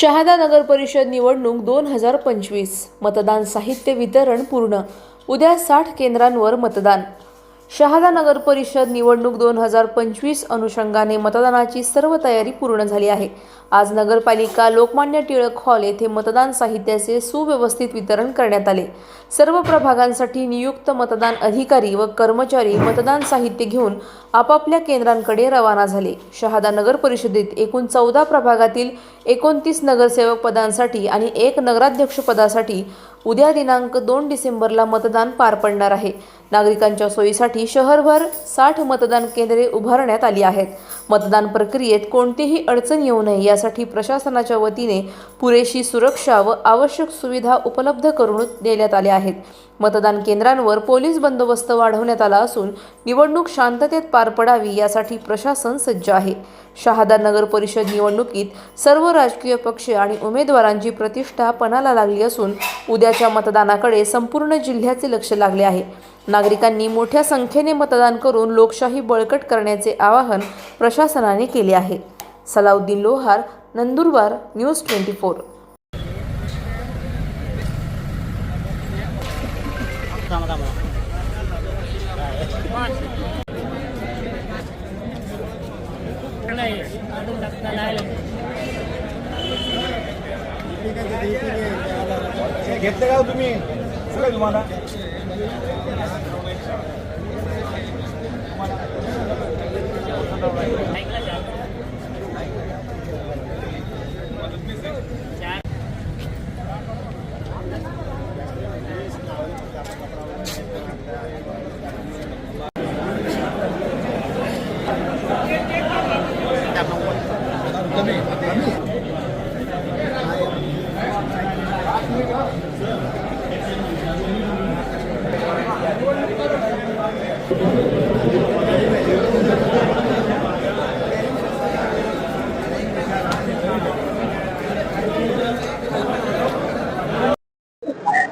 शहादा नगर परिषद निवडणूक दोन हजार पंचवीस. मतदान साहित्य वितरण पूर्ण. उद्या साठ केंद्रांवर मतदान. शहादा नगर परिषद निवडणूक दोन हजार पंचवीस अनुषंगाने मतदानाची सर्व तयारी पूर्ण झाली आहे. आज नगरपालिका लोकमान्य टिळक हॉल येथे मतदान साहित्याचे सुव्यवस्थित वितरण करण्यात आले. सर्व प्रभागांसाठी नियुक्त मतदान अधिकारी व कर्मचारी मतदान साहित्य घेऊन आपापल्या केंद्रांकडे रवाना झाले. शहादा नगर परिषदेत एकूण चौदा प्रभागातील एकोणतीस नगरसेवक पदांसाठी आणि एक नगराध्यक्ष पदासाठी उद्या दिनांक दोन डिसेंबरला मतदान पार पडणार आहे. नागरिकांच्या सोयीसाठी शहरभर साठ मतदान केंद्रे उभारण्यात आली आहेत. मतदान प्रक्रियेत कोणतीही अडचण येऊ नये यासाठी प्रशासनाच्या वतीने पुरेशी सुरक्षा व आवश्यक सुविधा उपलब्ध करून देण्यात आल्या आहेत. मतदान केंद्रांवर पोलीस बंदोबस्त वाढवण्यात आला असून निवडणूक शांततेत पार पडावी यासाठी प्रशासन सज्ज आहे. शहादा नगर परिषद निवडणुकीत सर्व राजकीय पक्ष आणि उमेदवारांची प्रतिष्ठा पणाला लागली असून उद्याच्या मतदानाकडे संपूर्ण जिल्ह्याचे लक्ष लागले आहे. नागरिकांनी मोठ्या संख्येने मतदान करून लोकशाही बळकट करण्याचे आवाहन प्रशासनाने केले आहे. Salauddin Lohar Nandurbar news twenty four. घेतले का हो तुम्ही? सगळं तुम्हाला ऐकलं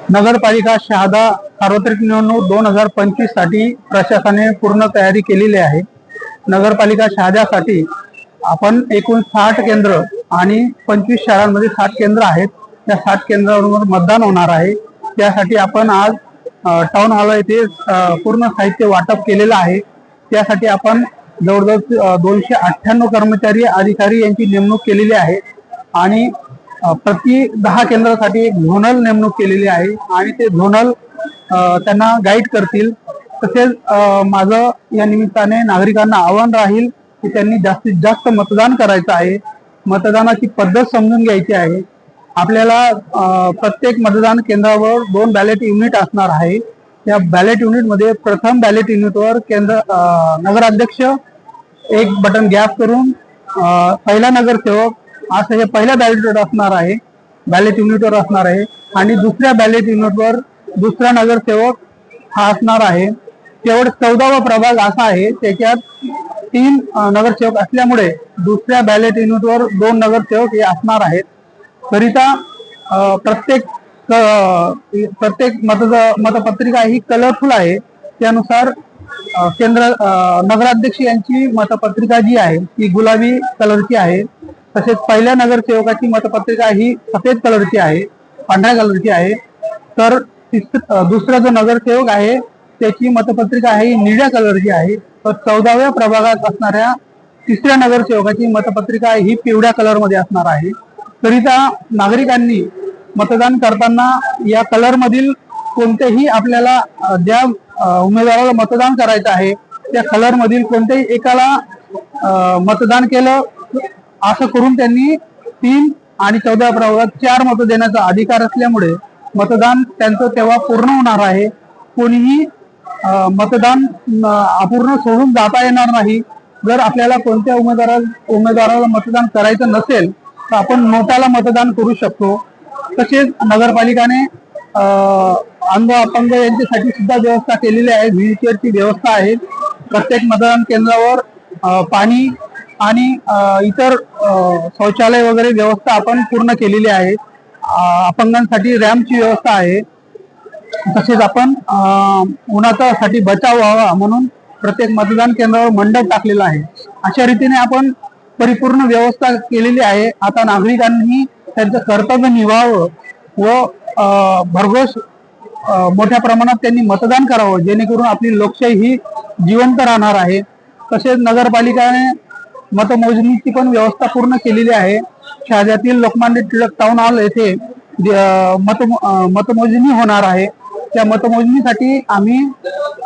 नगरपालिका शहादा सार्वत्रिक निवडणूक दोन हजार पंचवीससाठी प्रशासनाने पूर्ण तयारी केलेली आहे. नगरपालिका शहाद्यासाठी आपण एकूण साठ केंद्र आणि पंचवीस शाळांमध्ये साठ केंद्र आहेत. त्या साठ केंद्रावर मतदान होणार आहे. त्यासाठी आपण आज टाउन हॉल येथे पूर्ण साहित्य वाटप केलेलं आहे. त्यासाठी आपण जवळजवळ दोनशे अठ्ठ्याण्णव कर्मचारी अधिकारी यांची नेमणूक केलेली आहे. आणि प्रति दहा केंद्रासाठी एक झोनल नेमणूक केलेली आहे. आणि ते झोनल त्यांना गाईड करतील. तसेच माझं या निमित्ताने नागरिकांना आव्हान राहील की त्यांनी जास्तीत जास्त मतदान करायचं आहे. मतदानाची पद्धत समजून घ्यायची आहे. आपल्याला प्रत्येक मतदान केंद्रावर दोन बॅलेट युनिट असणार आहे. त्या बॅलेट युनिटमध्ये प्रथम बॅलेट युनिटवर केंद्र नगराध्यक्ष एक बटन गॅप करून पहिला नगरसेवक असं हे पहिल्या बॅलेटवर असणार आहे. बॅलेट युनिटवर असणार आहे. आणि दुसऱ्या बॅलेट युनिटवर दुसरा नगरसेवक हा असणार आहे. केवळ चौदावा प्रभाग असा आहे त्याच्यात तीन नगरसेवक असल्यामुळे दुसऱ्या बॅलेट युनिटवर दोन नगरसेवक हे असणार आहेत. करिता प्रत्येक प्रत्येक मत मतपत्रिका ही कलरफुल आहे. त्यानुसार केंद्र नगराध्यक्ष यांची मतपत्रिका जी आहे ती गुलाबी कलरची आहे. तसेच पहिल्या नगरसेवकाची मतपत्रिका ही सफेद कलरची आहे पांढऱ्या कलरची आहे. तर दुसरा जो नगरसेवक आहे त्याची मतपत्रिका आहे ही निळ्या कलरची आहे. चौदाव्या प्रभागात असणाऱ्या तिसऱ्या नगरसेवकाची मतपत्रिका ही पिवळ्या कलरमध्ये असणार आहे. करिता नागरिकांनी मतदान करताना या कलरमधील कोणतेही आपल्याला ज्या उमेदवाराला मतदान करायचं आहे त्या कलरमधील कोणत्याही एकाला मतदान केलं असं करून त्यांनी तीन आणि चौदा प्रभागात चार मतं देण्याचा अधिकार असल्यामुळे मतदान त्यांचं तेव्हा पूर्ण होणार आहे. कोणीही मतदान अपूर्ण सोडून जाता येणार नाही. जर आपल्याला कोणत्या उमेदवारा उमेदवाराला मतदान करायचं नसेल तर आपण नोटाला मतदान करू शकतो. तसेच नगरपालिकाने अंध अपंग यांच्यासाठी सुद्धा व्यवस्था केलेली आहे. व्हीलचेअरची व्यवस्था आहे. प्रत्येक मतदान केंद्रावर पाणी आणि इतर शौचालय वगैरे व्यवस्था आपण पूर्ण केलेली आहे. अपंगांसाठी रॅम्पची व्यवस्था आहे. तसेच आपण उन्हाच्यासाठी बचाव व्हावा म्हणून प्रत्येक मतदान केंद्रावर मंडप टाकलेला आहे. अशा रीतीने आपण परिपूर्ण व्यवस्था केलेली आहे. आता नागरिकांनी त्यांचं कर्तव्य निभावं व भरघोस मोठ्या प्रमाणात त्यांनी मतदान करावं जेणेकरून आपली लोकशाही ही जिवंत राहणार आहे. तसेच नगरपालिकाने मतमोजणीची पण व्यवस्था पूर्ण केलेली आहे. शहाद्यातील लोकमान्य टिळक टाउन हॉल येथे मत मतमोजणी होणार आहे. त्या मतमोजणीसाठी आम्ही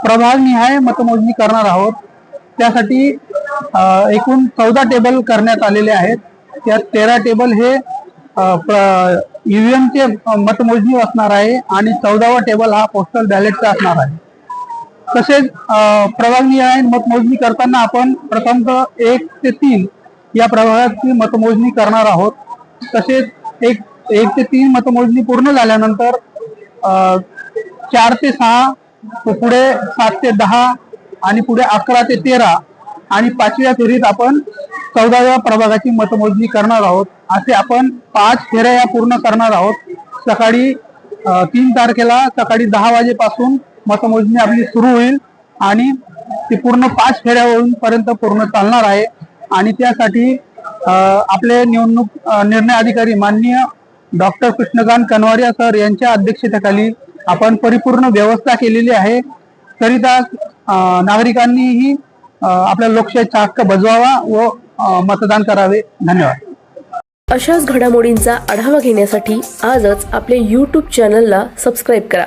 प्रभागनिहाय मतमोजणी करणार आहोत. त्यासाठी एकूण चौदा टेबल करण्यात आलेले आहेत. त्यात तेरा टेबल हे ईव्हीएम मतमोजणी असणार आहे आणि चौदावा टेबल हा पोस्टल बॅलेटचा असणार आहे. तसेच प्रभागनिहाय मतमोजणी करताना आपण प्रथमतः एक ते तीन या प्रभागाची मतमोजणी करणार आहोत. तसेच एक एक ते तीन मतमोजणी पूर्ण झाल्यानंतर चार ते सहा पुढे सात ते दहा आणि पुढे अकरा ते तेरा आणि पाचव्या फेरीत आपण चौदाव्या प्रभागाची मतमोजणी करणार आहोत. असे आपण पाच फेऱ्या या पूर्ण करणार आहोत. सकाळी तीन तारखेला सकाळी दहा वाजेपासून मतमोजणी आपली सुरू होईल आणि ती पूर्ण पाच फेऱ्या पर्यंत पूर्ण चालणार आहे. आणि त्यासाठी आपले निवडणूक निर्णय अधिकारी माननीय डॉक्टर कृष्णकांत कनवारिया सर यांच्या अध्यक्षतेखाली आपण परिपूर्ण व्यवस्था केलेली आहे करिता नागरिकांनीही आपल्या लोकशाहीचा हक्क बजवावा व मतदान करावे. धन्यवाद. अशाच घडामोडींचा आढावा घेण्यासाठी आजच आपल्या यूट्यूब चॅनलला सबस्क्राईब करा.